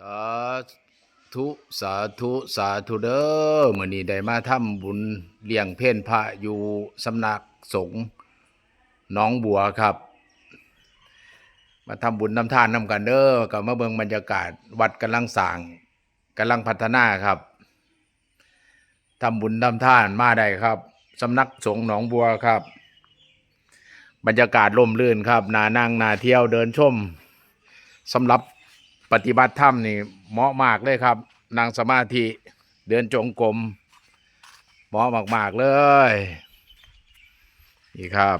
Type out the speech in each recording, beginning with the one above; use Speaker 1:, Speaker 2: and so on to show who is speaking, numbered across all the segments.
Speaker 1: สาธุสาธุสาธุเด้อมื้อนี้ได้มาทำบุญเลี้ยงเพลพระอยู่สำนักสงฆ์หน้องบัวครับ มาทำบุญนำทานนำกันเด้อก็มาเบิงบรรยากาศ วัดกำลังสร้างกำลังพัฒนาครับทำบุญนำทานมาได้ครับสำนักสงฆ์หนองบัวครับ บรรยากาศร่มรื่นครับนานั่งนาเที่ยวเดินชมสำหรับ ปฏิบัติธรรมนี่เหมาะมากเลยครับนั่งสมาธิเดินจงกรมเหมาะมาก ๆ เลย นี่ครับ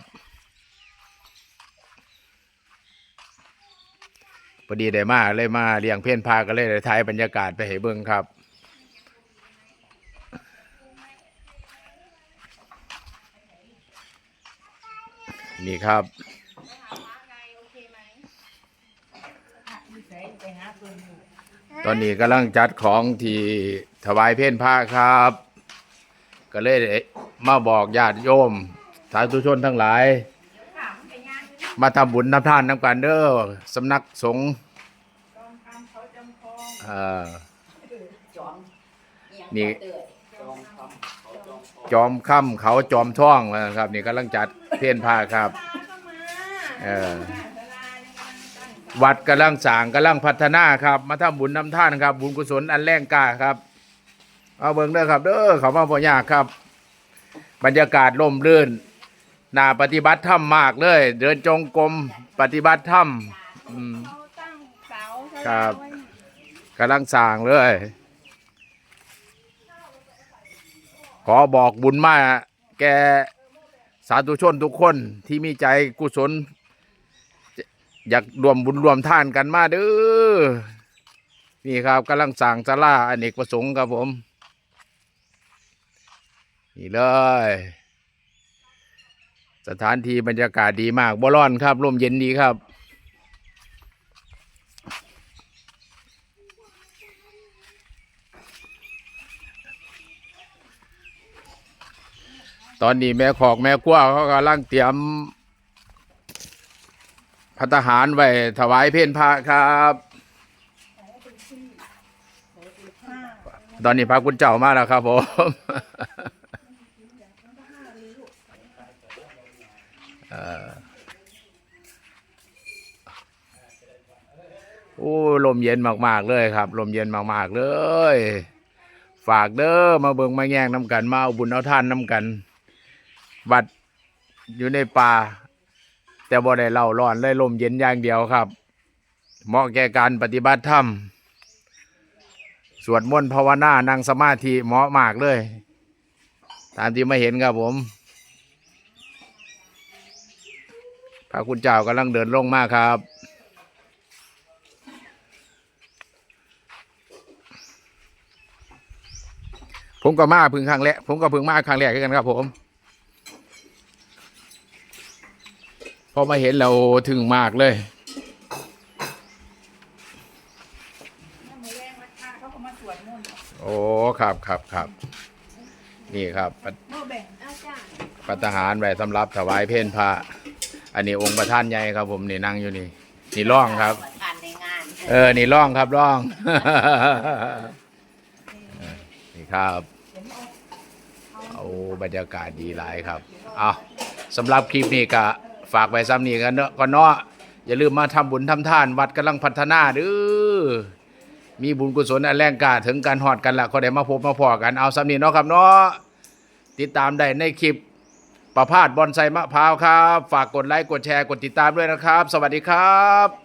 Speaker 1: พอดีได้มาเลยมาเลี้ยงเพี้ยนพาก็เลยได้ถ่ายบรรยากาศไปให้เบิ่งครับนี่ครับ ตอนนี้กำลังจัดของที่ถวายเพลพระครับ ก็เลยมาบอกญาติโยม สาธุชนทั้งหลาย มาทำบุญทำทานนำกันเด้อสำนักสงฆ์นี่จอมค่ำเขาจอมท่องนะครับ นี่กำลังจัดเพลพระครับ เออ วัดกำลังสร้างกำลังพัฒนาครับ มาทำบุญนำท่านครับ บุญกุศลอันแรงกล้าครับ เอาเบิ่งเด้อครับเด้อเขามาบ่ยากครับ บรรยากาศร่มรื่นน่าปฏิบัติธรรมมากเลย เดินจงกรมปฏิบัติธรรมครับกำลังสร้างเลย ขอบอกบุญมาแกสาธุชนทุกคนที่มีใจกุศล อยากรวมบุญรวมท่านกันมาเด้อนี่ครับกำลังสั่งสลาอเนกประสงค์ครับผม นี่เลย สถานที่บรรยากาศดีมากบ่ร้อนครับลมเย็นดีครับตอนนี้แม่ขอกแม่กั้วเขากำลังเตรียม พัตหารไว้ถวายเพลพระครับ ตอนนี้พระคุณเจ้ามาแล้วครับผมโอ้ลมเย็นมาก ๆ เลยครับ ลมเย็นมาก ๆ เลย ฝากเด้อมาเบิ่งมาแย่งน้ำกัน มาเอาบุญเอาท่านน้ำกัน วัดอยู่ในป่า แต่บ่ได้เล่าร้อนเลยลมเย็นอย่างเดียวครับ เหมาะแก่การปฏิบัติธรรมสวดมนต์ภาวนานั่งสมาธิเหมาะมากเลย ตามที่มาเห็นครับผม พระคุณเจ้ากำลังเดินลงมาครับผมก็มาพึ่งครั้งแรกผมก็พึ่งมาครั้งแรกกันครับผม อมาเห็นแล้วถึงมากเลย
Speaker 2: ถ้ามือแรงวัดพระเขาก็มาสวดมนต์
Speaker 1: โอ้ครับครับครับนี่ครับปัต
Speaker 2: เมื่อแบ่งเอาจ้า
Speaker 1: ปัตหารไว้สำหรับถวายเพลพระอันนี้องค์ประธานใหญ่ครับผมนี่นั่งอยู่นี่นี่ร่องครับ
Speaker 3: ทานในงาน
Speaker 1: เออ นี่ร่องครับร่อง นี่ครับเอาบรรยากาศดีหลายครับ เอาสำหรับคลิปนี้ก็ ฝากไว้ซ้ำนี่กันเนาะก่อนเนาะอย่าลืมมาทำบุญทำทาน วัดกำลังพัฒนาเด้อมีบุญกุศลอันแรงกล้าถึงการหอดกันละก็ได้มาพบมาพอกันเอาซ้ำนี่เนาะครับเนาะติดตามได้ในคลิปประพาสบอนไซมะพร้าวครับ ฝากกดไลค์กดแชร์กดติดตามด้วยนะครับ สวัสดีครับ